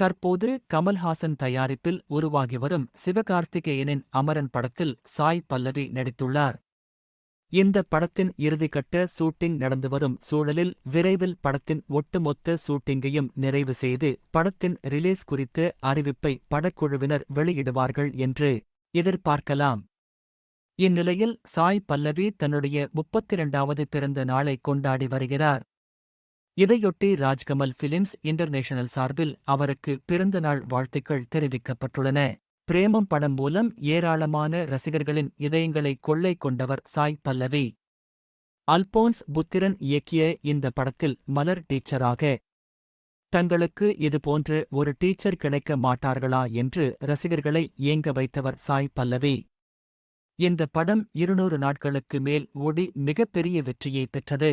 தற்போது கமல்ஹாசன் தயாரிப்பில் உருவாகி வரும் சிவகார்த்திகேயனின் அமரன் படத்தில் சாய் பல்லவி நடித்துள்ளார். இந்த படத்தின் இறுதிக்கட்ட ஷூட்டிங் நடந்து வரும் சூழலில் விரைவில் படத்தின் ஒட்டுமொத்த ஷூட்டிங்கையும் நிறைவு செய்து படத்தின் ரிலீஸ் குறித்த அறிவிப்பை படக்குழுவினர் வெளியிடுவார்கள் என்று எதிர்பார்க்கலாம். இந்நிலையில் சாய் பல்லவி தன்னுடைய முப்பத்திரண்டாவது பிறந்த நாளை கொண்டாடி வருகிறார். இதையொட்டி ராஜ்கமல் பிலிம்ஸ் இன்டர்நேஷனல் சார்பில் அவருக்கு பிறந்தநாள் வாழ்த்துக்கள் தெரிவிக்கப்பட்டுள்ளன. பிரேமம் படம் மூலம் ஏராளமான ரசிகர்களின் இதயங்களை கொள்ளை கொண்டவர் சாய் பல்லவி. அல்போன்ஸ் புத்திரன் இயக்கிய இந்த படத்தில் மலர் டீச்சராக தங்களுக்கு இதுபோன்று ஒரு டீச்சர் கிடைக்க மாட்டார்களா என்று ரசிகர்களை ஏங்க வைத்தவர் சாய் பல்லவி. இந்த படம் இருநூறு நாட்களுக்கு மேல் ஓடி மிகப்பெரிய வெற்றியை பெற்றது.